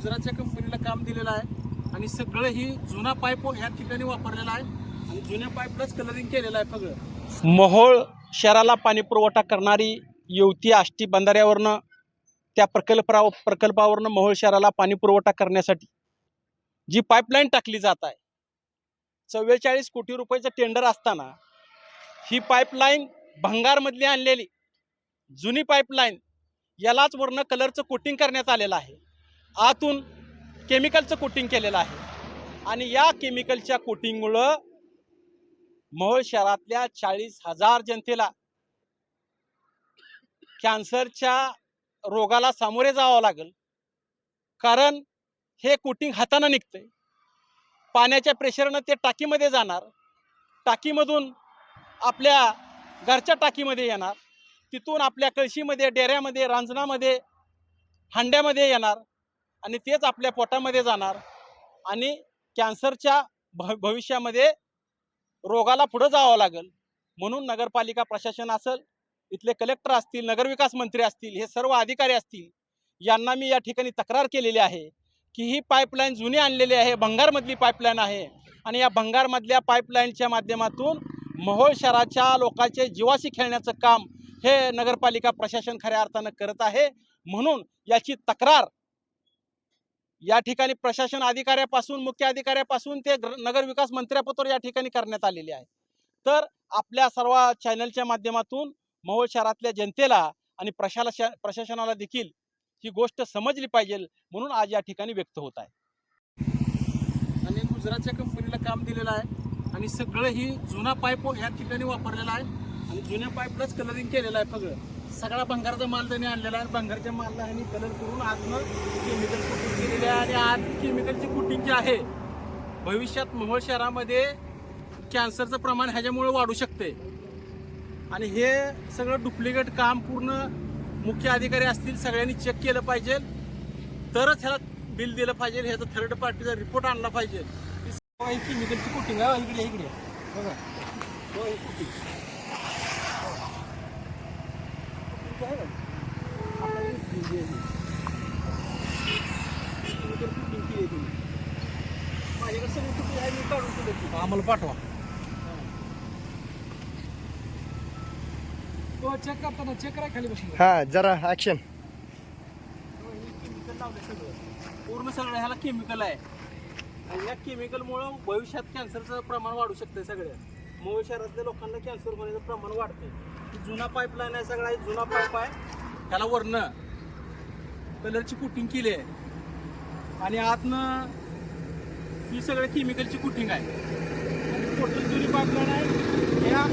गुजरातच्या कंपनीला काम दिलेलं आहे. आणि सगळं ही जुना पाईप ह्या ठिकाणी वापरलेला आहे. आणि जुन्या पाईपलाच कलरिंग केलेलं आहे सगळं मोहोळ शहराला पाणी पुरवठा करणारी युवती आष्टी बंधाऱ्यावरनं त्या प्रकल्पा प्रकल्पावरनं मोहोळ शहराला पाणी पुरवठा करण्यासाठी जी पाईपलाईन टाकली जात आहे चव्वेचाळीस कोटी रुपयाचं टेंडर असताना ही पाईपलाईन भंगारमधली आणलेली जुनी पाईपलाईन यालाच वरनं कलरचं कोटिंग करण्यात आलेलं आहे. आतून केमिकलचं कोटिंग केलेलं आहे. आणि या केमिकलच्या कोटिंगमुळं मोहोळ शहरातल्या चाळीस हजार जनतेला कॅन्सरच्या रोगाला सामोरे जावं लागेल. कारण हे कोटिंग हातानं निघतंय. पाण्याच्या प्रेशरनं ते टाकीमध्ये जाणार. टाकीमधून आपल्या घरच्या टाकीमध्ये येणार. तिथून आपल्या कळशीमध्ये डेऱ्यामध्ये रांजणामध्ये हांड्यामध्ये येणार. आणि तेच आपल्या पोटामध्ये जाणार. आणि कॅन्सरच्या भ भविष्यामध्ये रोगाला पुढं जावं लागेल. म्हणून नगरपालिका प्रशासन असेल इथले कलेक्टर असतील नगरविकास मंत्री असतील हे सर्व अधिकारी असतील यांना मी या ठिकाणी तक्रार केलेली आहे की ही पाईपलाईन जुनी आणलेली आहे भंगारमधली पाईपलाईन आहे. आणि या भंगारमधल्या पाईपलाईनच्या माध्यमातून महोळ शहराच्या लोकांचे जीवाशी खेळण्याचं काम हे नगरपालिका प्रशासन खऱ्या अर्थानं करत आहे. म्हणून याची तक्रार या ठिकाणी प्रशासन अधिकाऱ्यापासून मुख्य अधिकाऱ्यापासून ते नगर नगरविकास मंत्र्यापत्र या ठिकाणी करण्यात आलेले आहे. तर आपल्या सर्व चॅनलच्या माध्यमातून मोहोळ शहरातल्या जनतेला आणि प्रशाला प्रशासनाला देखील ही गोष्ट समजली पाहिजे म्हणून आज या ठिकाणी व्यक्त होत आहे. आणि गुजरातच्या कंपनीला काम दिलेलं आहे आणि सगळं ही जुना पाईप या ठिकाणी वापरलेला आहे. आणि जुन्या पाईपलाच कलरिंग केलेलं आहे सगळं सगळा भंगारचा माल त्यांनी आणलेला आहे. भंगारच्या मालला ह्यांनी कलर करून आतनं केमिकल आणि आज केमिकलची कुटिंग जी आहे भविष्यात मोहोळ शहरामध्ये कॅन्सरचं प्रमाण ह्याच्यामुळे वाढू शकते. आणि हे सगळं डुप्लिकेट काम पूर्ण मुख्य अधिकारी असतील सगळ्यांनी चेक केलं पाहिजे. तरच ह्याला बिल दिलं पाहिजे ह्याचा थर्ड पार्टीचा रिपोर्ट आणला पाहिजे. केमिकलची कुटिंग आहे इकडे इकडे. बघा. हो, हे coating. Coating आहे बघा. आपल्याला हे दिली आहे. Chemical coating केली आहे त्यांनी. माझ्याकडे सगळी कुठे आहे मी काढून ठेवली ती. आम्हाला पाठवा. तो चेक करताना चेक करा खाली बसून हा जरा ऍक्शन केमिकल लावलं सगळं. पूर्ण सगळं ह्याला केमिकल आहे. आणि या केमिकलमुळं भविष्यात कॅन्सरचं प्रमाण वाढू शकतं सगळं. मूळ शहरातल्या लोकांना कॅन्सर होण्याचं प्रमाण वाढते जुना पाईपलाईन आहे सगळा जुना पाईप आहे. त्याला वरनं कलरची कोटिंग केली आहे आणि आतनं ही सगळं केमिकलची कोटिंग आहे. आणि टोटल जुनी पाईपलाईन आहे या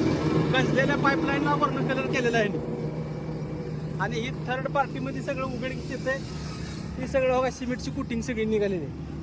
गंजलेल्या पाईपलाईनला वर्ण कलर केलेला आहे. आणि ही थर्ड पार्टीमध्ये सगळं उघडकीच येते ही सगळं बघा सिमेंटची कुटिंग सगळी निघालेली आहे.